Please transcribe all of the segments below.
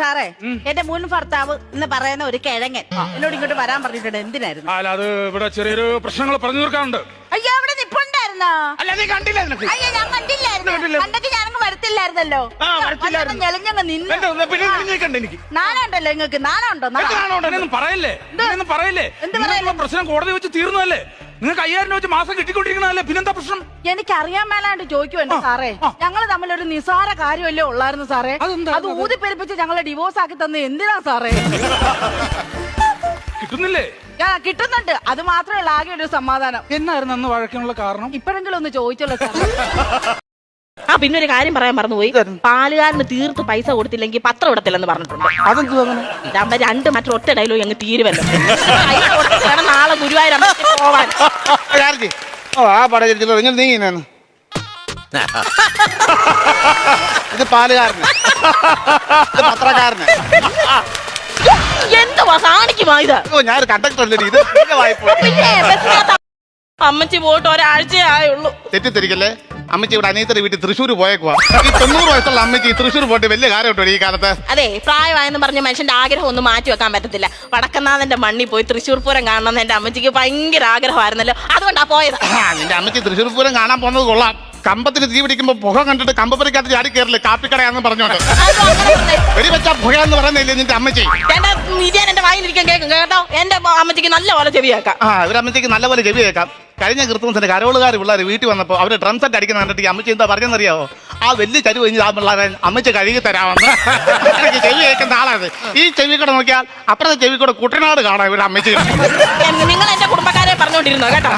സാറേ എന്റെ മുൻ ഭർത്താവ് എന്ന് പറയുന്ന ഒരു കിഴങ്ങൻ. എന്നോട് ഇങ്ങോട്ട് വരാൻ പറഞ്ഞിട്ടുണ്ട്. എന്തിനായിരുന്നു? അല്ല അത് ഇവിടെ ചെറിയൊരു പ്രശ്നങ്ങൾ പറഞ്ഞു തീർക്കാനുണ്ട്. അയ്യോ അവിടെ നിപ്പുണ്ടായിരുന്നോ? അല്ല നീ കണ്ടില്ല അയ്യോ ഞാൻ കണ്ടില്ലായിരുന്നു. കണ്ടെങ്കിൽ ഞാനങ്ങ് വരത്തില്ലായിരുന്നല്ലോ. ഞെളിഞ്ഞങ്ങ് നിന്നു. നിങ്ങൾക്ക് നാണുണ്ടോ നാണം? പറയല്ലേ? പറയല്ലേ? പ്രശ്നം കോടതി വെച്ച് തീർന്നതല്ലേ? നിങ്ങൾക്ക് അയ്യായിരം രൂപ വെച്ച് മാസം കിട്ടിക്കൊണ്ടിരിക്കുന്നതല്ലേ പിന്നെന്താ പ്രശ്നം? എനിക്ക് അറിയാൻ മേലാണ്ട് ചോദിക്കുവല്ലോ സാറേ. ആ. ഞങ്ങൾ തമ്മിൽ ഒരു നിസാര കാര്യമല്ലേ ഉള്ളായിരുന്നു സാറേ. അതെന്താ? അത് ഊതിപ്പെരുപ്പിച്ച് ഞങ്ങളെ ഡിവോഴ്സ് ആക്കി തന്നെ എന്തിനാ സാറേ? കിട്ടുന്നില്ലേ? ഞാൻ കിട്ടുന്നുണ്ട്. അത് മാത്രമേ ഉള്ളൂ ആകെ ഒരു സമാധാനം. എന്നായിരുന്നു അന്ന് വഴക്കിനുള്ള കാരണം? ഇപ്പോഴെങ്കിലും ഒന്ന് ചോദിച്ചോളൂ സാറേ. ആ പിന്നെ ഒരു കാര്യം പറയാൻ മറന്നുപോയി. പാലുകാരന് തീർത്ത് പൈസ കൊടുത്തില്ലെങ്കിൽ പത്രം ഇടത്തില്ലെന്ന് പറഞ്ഞിട്ടുണ്ട്. അതെന്താ രണ്ട് മറ്റൊരു ഒറ്റ ഡയലോഗ് അങ്ങ് തീരുവല്ലോ. വേണം നാളെ ഗുരുവായൂർ പോവാൻ? ഓ ആ പടം ഇരിക്കുന്നു ഇങ്ങനെ നീങ്ങിനാണ് ഇത് പാലുകാരന്. ഇത് പത്രക്കാരന്. എന്തുവാ സാണിക്കുമാ ഇത്? ഓ ഞാൻ കണ്ടക്ടർ ഇത്? വായ്പ അമ്മച്ചി പോയിട്ട് ഒരാഴ്ചയേ ആയുള്ളൂ തെറ്റിദ്ധരിക്കല്ലേ? അമ്മച്ചി ഇവിടെ അനിയത്തിന്റെ വീട്ടിൽ തൃശ്ശൂർ പോയേക്കുവാ. ഈ തൊണ്ണൂറ് വയസ്സുള്ള അമ്മച്ചി തൃശ്ശൂർ പോയിട്ട് വലിയ കാര്യമുണ്ടോ ഈ കാലത്ത്. അതെ പ്രായമായെന്ന് പറഞ്ഞ മനുഷ്യന്റെ ആഗ്രഹം ഒന്നും മാറ്റി വെക്കാൻ പറ്റത്തില്ല. വടക്കനാഥന്റെ മണ്ണിൽ പോയി തൃശ്ശൂർ പൂരം കാണണം എന്റെ അമ്മച്ചിക്ക് ഭയങ്കര ആഗ്രഹമായിരുന്നല്ലോ. അതുകൊണ്ടാ പോയത്. ആ, നിന്റെ അമ്മച്ചി തൃശ്ശൂർ പൂരം കാണാൻ പോകുന്നത് കൊള്ളാം. കമ്പത്തിന് തീ പിടിക്കുമ്പോ പുക കണ്ടിട്ട് കമ്പപ്പുരക്കകത്ത് ചാടി കയറില്ലേ കാപ്പിക്കടയാന്ന് പറഞ്ഞോണ്ട്. അതും അങ്ങനെ തന്നെ. പുക എന്ന് പറയുന്നില്ലേ നിന്റെ അമ്മച്ചി? എന്റെ ഇരിയാൻ എന്റെ വായിലിരിക്കാൻ കേൾക്കും കേട്ടോ? എന്റെ അമ്മച്ചിക്ക് നല്ല പോലെ ചെവിയാക്കാം ആ ഇവരമ്മച്ചിക്ക് നല്ലപോലെ ചെവി കേൾക്കാം. കഴിഞ്ഞ ക്രിസ്മസിന് കരോളുകാർ പിള്ളേർ വീട്ടിൽ വന്നപ്പോൾ അവർ ഡ്രം സെറ്റ് അടിക്കുന്ന കണ്ടിട്ട് ഈ അമ്മച്ചി എന്താ പറഞ്ഞെന്നറിയാവോ ആ വലിയ ചരി കഴിഞ്ഞ് ആ പിള്ളേരെ അമ്മച്ച കഴുകി തരാമെന്ന്. എനിക്ക് ചെവി കേൾക്കുന്ന ആളാണ്. ഈ ചെവി കൂടെ നോക്കിയാൽ അപ്പുറത്തെ ചെവി കൂടെ കുട്ടനാട് കാണാം ഇവിടെ അമ്മച്ചി. നിങ്ങൾ എന്റെ കുടുംബക്കാരെ പറഞ്ഞോണ്ടിരുന്നോ കേട്ടോ?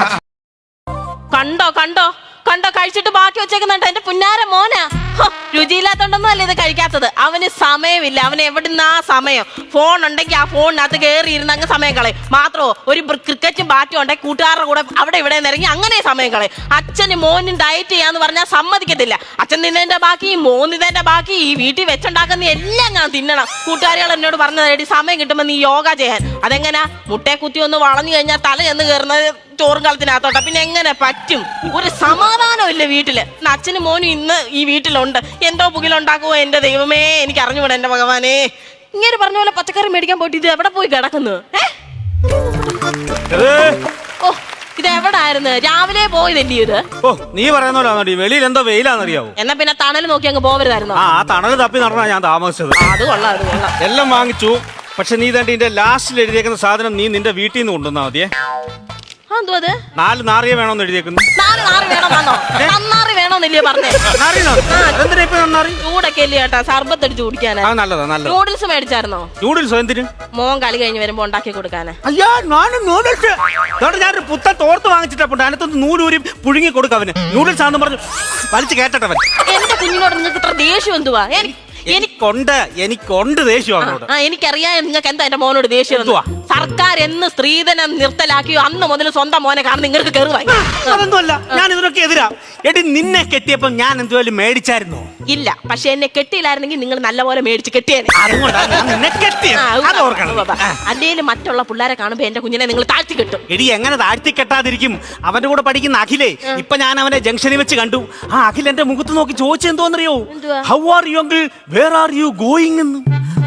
കണ്ടോ കണ്ടോ? കണ്ടോ കഴിച്ചിട്ട് ബാക്കി വെച്ചേക്കുന്നുണ്ട്. എന്റെ പുന്നാര മോന. രുചിയില്ലാത്തോണ്ടൊന്നും അല്ല ഇത് കഴിക്കാത്തത്. അവന് സമയമില്ല. അവന് എവിടുന്നാ സമയം? ഫോൺ ഉണ്ടെങ്കിൽ ആ ഫോണിനകത്ത് കയറി ഇരുന്ന് അങ്ങ് സമയം കളയും. മാത്രമോ ഒരു ക്രിക്കറ്റ് ബാറ്റും ഉണ്ടെങ്കിൽ കൂട്ടുകാരുടെ കൂടെ അവിടെ ഇവിടെ ഇറങ്ങി അങ്ങനെ സമയം കളയും. അച്ഛന് മോനും ഡയറ്റ് ചെയ്യാന്ന് പറഞ്ഞാൽ സമ്മതിക്കത്തില്ല. അച്ഛൻ തിന്നതിന്റെ ബാക്കി മോൻ ബാക്കി ഈ വീട്ടിൽ വെച്ചുണ്ടാക്കുന്ന എല്ലാം ഞാൻ തിന്നണം. കൂട്ടുകാരികൾ എന്നോട് പറഞ്ഞതേടി സമയം കിട്ടുമ്പോൾ നീ യോഗ ചെയ്യാൻ. അതെങ്ങനാ? മുട്ടയെ കുത്തി ഒന്ന് വളഞ്ഞു കഴിഞ്ഞാൽ തല ചെന്ന് കയറുന്നത് ചോറും കളത്തിനകത്തോട്ടെ. പിന്നെ എങ്ങനെ പറ്റും? ഒരു സമാധാനം ഇല്ല വീട്ടിൽ. അച്ഛനും മോനും ഇന്ന് ഈ വീട്ടിലുണ്ട്. എന്തോ പുകിലുണ്ടാക്കുമോ എന്റെ ദൈവമേ? എനിക്ക് അറിഞ്ഞുകൂടാ എന്റെ ഭഗവാനെ. ഇങ്ങനെ പറഞ്ഞ പോലെ പച്ചക്കറി മേടിക്കാൻ പോയിട്ട് ഇത് എവിടെ പോയി കിടക്കുന്നു? ഓ ഇത് എവിടായിരുന്നു? രാവിലെ പോയതല്ലേ ഇത്? ഓ നീ പറയുന്ന പോലെ വെളിയിൽ എന്തോ വെയിലാന്നറിയാവോ എന്നാ പിന്നെ തണൽ നോക്കി അങ്ങ് പോവരുതായിരുന്നോ? ആ ആ തണൽ തപ്പി നടന്നാ ഞാൻ താമസിച്ചത്. ആ, അത് കൊള്ളാം അത് കൊള്ളാം. എല്ലാം വാങ്ങിച്ചു. പക്ഷെ നീ തന്റെ ലാസ്റ്റിൽ എഴുതിയേക്കുന്ന സാധനം നീ നിന്റെ വീട്ടിൽ നിന്ന് കൊണ്ടുവന്നാ മതിയേ. എന്തോ അത്? നാല് നാറിയ വേണമെന്ന് എഴുതിയേക്കുന്നു. നാല് നാറ് വേണമെന്നാണോ നന്നാറി വേണമെന്നില്ലേ പറഞ്ഞേ? നാറിയോ? അതെന്തിനാ ഇപ്പൊ നന്നാറി? ചൂടൊക്കെ അല്ലേ ചേട്ടാ സർബത്ത് അടിച്ച് കുടിക്കാനാ. ആ നല്ലതാ നല്ലതാ. നൂഡിൽസ് മേടിച്ചായിരുന്നോ? നൂഡിൽസോ എന്തിന്? മോൻ കളി കഴിഞ്ഞ് വരുമ്പോ ഉണ്ടാക്കി കൊടുക്കാനാ. അയ്യാ ഞാനും നൂഡിൽസ്. അതുകൊണ്ട് ഞാനൊരു പുത്തൻ തോർത്ത് വാങ്ങിച്ചിട്ടുണ്ട് അതിനകത്ത് നൂലൂരി പുഴുങ്ങി കൊടുക്കും അവന്. നൂഡിൽസ് ആണെന്ന് പറഞ്ഞു വലിച്ചു എന്റെ കുഞ്ഞിനോട് നിങ്ങൾക്ക് ഇത്ര ദേഷ്യം എന്തുവാ? എനി- എനിക്ക് എനിക്കുണ്ട് എനിക്കുണ്ട് ദേഷ്യം അവനോട്. ആ എനിക്കറിയാം. നിങ്ങൾക്ക് എന്താ എന്റെ മോനോട് ദേഷ്യം? എന്ന്. സർക്കാർ എന്ന് സ്ത്രീധനം നിർത്തലാക്കിയോ? അന്ന് മുതൽ സ്വന്തം മോനെ കാരണം നിങ്ങൾക്ക് കയറുവായി. അതൊന്നുമല്ല. ഞാൻ ഇതിനൊക്കെ എതിരാ. എടി നിന്നെ കെട്ടിയപ്പോ ഞാൻ എന്തുവായാലും മേടിച്ചായിരുന്നു? ഇല്ല പക്ഷെ എന്നെ കെട്ടിയില്ലായിരുന്നെങ്കിൽ നിങ്ങൾ നല്ലപോലെ മേടിച്ച് കെട്ടിയേനെ. അതുകൊണ്ടാണ് ഞാൻ നിന്നെ കെട്ടിയത്. ആ, അത് ഓർക്കണം. അല്ലേലും മറ്റുള്ള പിള്ളേരെ കാണുമ്പോ എന്റെ കുഞ്ഞിനെ നിങ്ങൾ താഴ്ത്തി കെട്ടും. എടി എങ്ങനെ താഴ്ത്തി കെട്ടാതിരിക്കും? അവന്റെ കൂടെ പഠിക്കുന്ന അഖിലേ ഇപ്പൊ ഞാൻ അവനെ ജംഗ്ഷനിൽ വെച്ച് കണ്ടു. ആ അഖിൽ എന്റെ മുഖത്ത് നോക്കി ചോദിച്ചെന്തോന്നറിയോ? How are you uncle where are you going എന്ന്?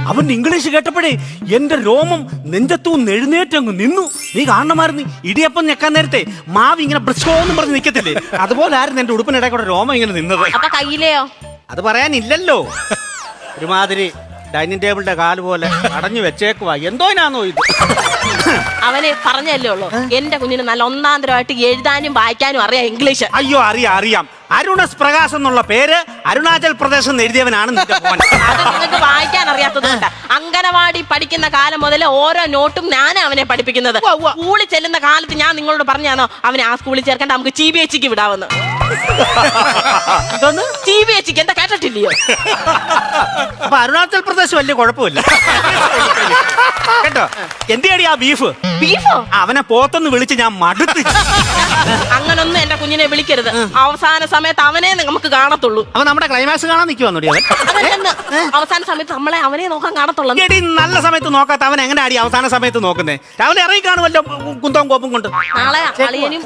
അവൻ ഇംഗ്ലീഷ് കേട്ടപ്പോഴേ എന്റെ രോമം നെഞ്ചത്തു എഴുന്നേറ്റങ്ങ് നിന്നു. നീ കാണണമായിരുന്നു ഇടിയപ്പം ഞെക്കാൻ നേരത്തെ മാവ് ഇങ്ങനെ ബ്രഷോന്നും പറഞ്ഞ് നിക്കത്തില്ലേ? അതുപോലെ ആയിരുന്നു എന്റെ ഉടുപ്പിനിടെ കൂടെ രോമം ഇങ്ങനെ നിന്നത്. അപ്പൊ കയ്യിലെയോ? അത് പറയാനില്ലല്ലോ. ഒരുമാതിരി ഡൈനിങ് ടേബിളിന്റെ കാൽ പോലെ അടഞ്ഞു വെച്ചേക്കുവാ. എന്തോനാന്നോ ഇത്? അവന് പറഞ്ഞല്ലേ ഉള്ളൂ. എന്റെ കുഞ്ഞിന് നല്ല ഒന്നാം തരമായിട്ട് എഴുതാനും വായിക്കാനും അറിയാം ഇംഗ്ലീഷ്. അയ്യോ അറിയാം അറിയാം. അരുണസ് പ്രകാശ് എന്നുള്ള പേര് അരുണാചൽ പ്രദേശ് എന്ന് എഴുതിയവനാണ് നിന്റെ മോൻ. അത് നിങ്ങൾക്ക് വായിക്കാൻ അറിയാത്തതുകൊണ്ട് അങ്കനവാടി പഠിക്കുന്ന കാലം മുതൽ ഓരോ നോട്ടും ഞാനാ അവനെ പഠിപ്പിക്കുന്നത്. സ്കൂളിൽ ചെല്ലുന്ന കാലത്ത് ഞാൻ നിങ്ങളോട് പറഞ്ഞാണോ അവനെ ആ സ്കൂളിൽ ചേർക്കേണ്ട നമുക്ക് ചി ബി എച്ചിക്ക് വിടാവുന്നു ഇതൊന്ന്? ചി ബി എച്ചിക്ക് എന്താ കേട്ടിട്ടില്ലയോ? അപ്പൊ അരുണാചൽ പ്രദേശ് വലിയ കുഴപ്പമില്ല. എന്തിയാടി ആ ബീഫ്? ബീഫോ? അവനെ പോത്തൊന്ന് വിളിച്ച് ഞാൻ മടുത്ത്. അങ്ങനൊന്നും എന്റെ കുഞ്ഞിനെ വിളിക്കരുത്. അവസാന സമയത്ത് അവനെ നമുക്ക് കാണത്തുള്ളൂ. അവൻ നമ്മുടെ ക്ലൈമാക്സ് കാണാൻ നിൽക്കുവാന്നോടി അവൻ? അതല്ലെന്ന്. അവസാന സമയത്ത് നമ്മളെ അവനെ നോക്കാൻ കാണത്തുള്ളൂ. എടി നല്ല സമയത്ത് നോക്കാത്ത അവൻ എങ്ങനെ അടി അവസാന സമയത്ത് നോക്കുന്നേ? അവൻ ഇറങ്ങി കാണുമല്ലോ കുന്തവും കോപ്പും കൊണ്ട്. നാളെ അളിയനും